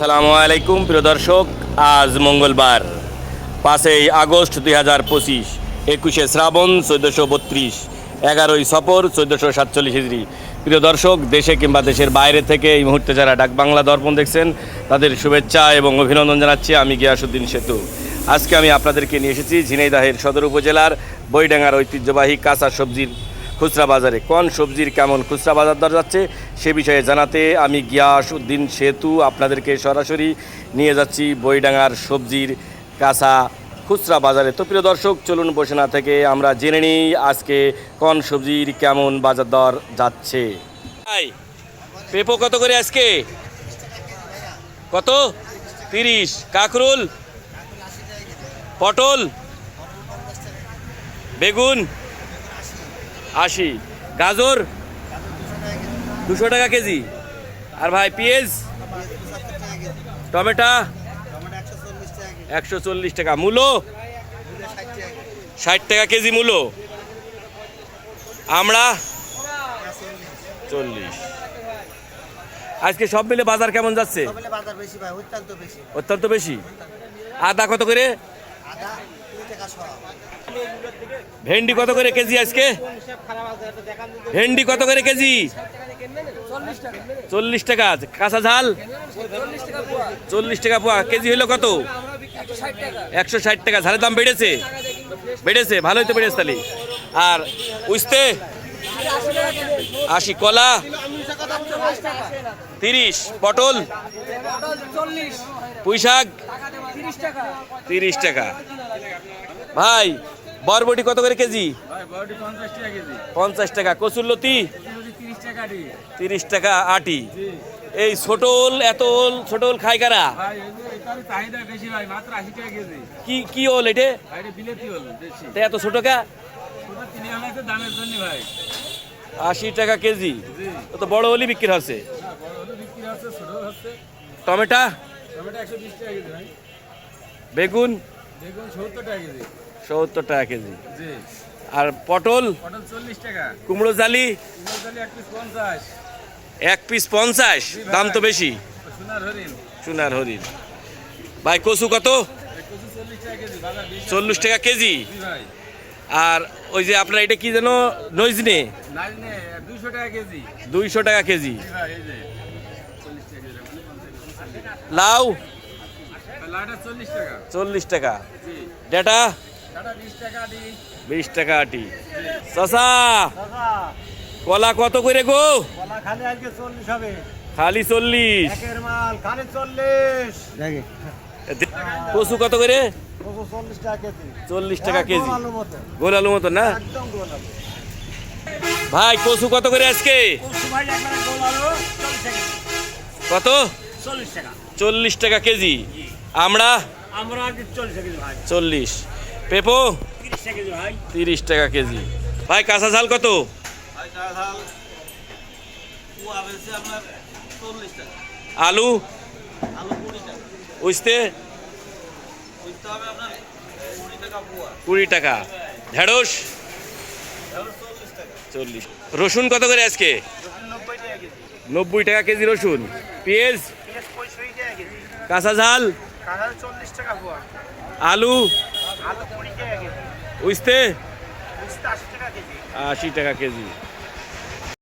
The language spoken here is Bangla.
সালামু আলাইকুম, প্রিয় দর্শক, আজ মঙ্গলবার, পাঁচই আগস্ট দুই হাজার পঁচিশ, একুশে শ্রাবণ চোদ্দোশো বত্রিশ, এগারোই সফর চোদ্দোশো সাতচল্লিশ হিজড়ি। প্রিয় দর্শক, দেশে কিংবা দেশের বাইরে থেকে এই মুহূর্তে যারা ডাক বাংলা দর্পণ দেখছেন, তাদের শুভেচ্ছা এবং অভিনন্দন জানাচ্ছি আমি গিয়াসুদ্দিন সেতু। আজকে আমি আপনাদেরকে নিয়ে এসেছি ঝিনাইদাহের সদর উপজেলার বইডাঙ্গার ঐতিহ্যবাহী কাঁচা সবজির খুচরা বাজারে। কোন সবজির কেমন খুচরা বাজার দর যাচ্ছে, সে বিষয়ে জানাতে আমি গিয়াস উদ্দিন সেতু আপনাদেরকে সরাসরি নিয়ে যাচ্ছি বইডাঙ্গার সবজির কাঁচা খুচরা বাজারে। তো প্রিয় দর্শক, চলুন বসে না থেকে আমরা জেনে নিই আজকে কোন সবজির কেমন বাজার দর যাচ্ছে। পেঁপো কত করে আজকে? কত? তিরিশ। কাকরুল? পটল? বেগুন? আশি। গাজর দুশো টাকা কেজি। আর ভাই পেঁয়াজ টমেটা একশো চল্লিশ টাকা। মূলো ষাট টাকা কেজি মূলো। আমরা চল্লিশ। আজকে সব মিলে বাজার কেমন যাচ্ছে? অত্যন্ত বেশি। আদা কত করে? ভেন্ডি কত করে কেজি আজকে? ভেন্ডি কত করে কেজি? চল্লিশ টাকা কাঁচা ঝাল? চল্লিশ টাকা পোয়া। কেজি হলো কত? একশো ষাট টাকা। ঝালের দাম বেড়েছে? বেড়েছে। ভালোই তো বেড়েছে তাহলে। আর উস্তে? আশি কলা? তিরিশ। পটল? পুঁই শাক তিরিশ টাকা। ভাই বরবটি কত করে কেজি? পঞ্চাশ টাকা কচুরলতি তিরিশ টাকা আটি। এই ছোটল এতল ছোটল খাই কারা? কি কি ওল এটে? এত ছোট কা? আশি টাকা কেজি। তো বড় হলি বিক্রি হচ্ছে? টমেটা? বেগুন সত্তর টাকা কেজি। আর পটল? কুমড়ো জালি? এক পিস পঞ্চাশ। দাম তো বেশি। সোনার হরিণ। ভাই কচু কত? চল্লিশ টাকা কেজি আর ওই যে আপনার এটা কি যেন নইজনে দুইশো টাকা কেজি। টাকা কেজি। লাউ? চল্লিশ টাকা। চল্লিশ টাকা। ডেটা? বিশ টাকা আটি। চাষা কলা কত করে গো? কলা খালি আজকে চল্লিশ। হবে খালি চল্লিশ একের মাল খালি চল্লিশ দেখে কচু কত করে? চল্লিশ টাকা কেজি। চল্লিশ টাকা কেজি গোল আলু মতো না? ভাই কচু কত করে আজকে? ভাই একবারে গোল আলু চল্লিশ টাকা কত চল্লিশ টাকা কেজি আমরা আমরা আজকে চল্লিশ। পেপো? তিরিশ টাকা কেজি। ভাই, কাঁচা ঝাল কত? আলু? উঠতে কুড়ি টাকা। ঢেঁড়স? চল্লিশ। রসুন কত করে আজকে? নব্বই টাকা কেজি রসুন। পেঁয়াজ? কাঁচা ঝাল? আলু? কেজি। আশি টাকা কেজি।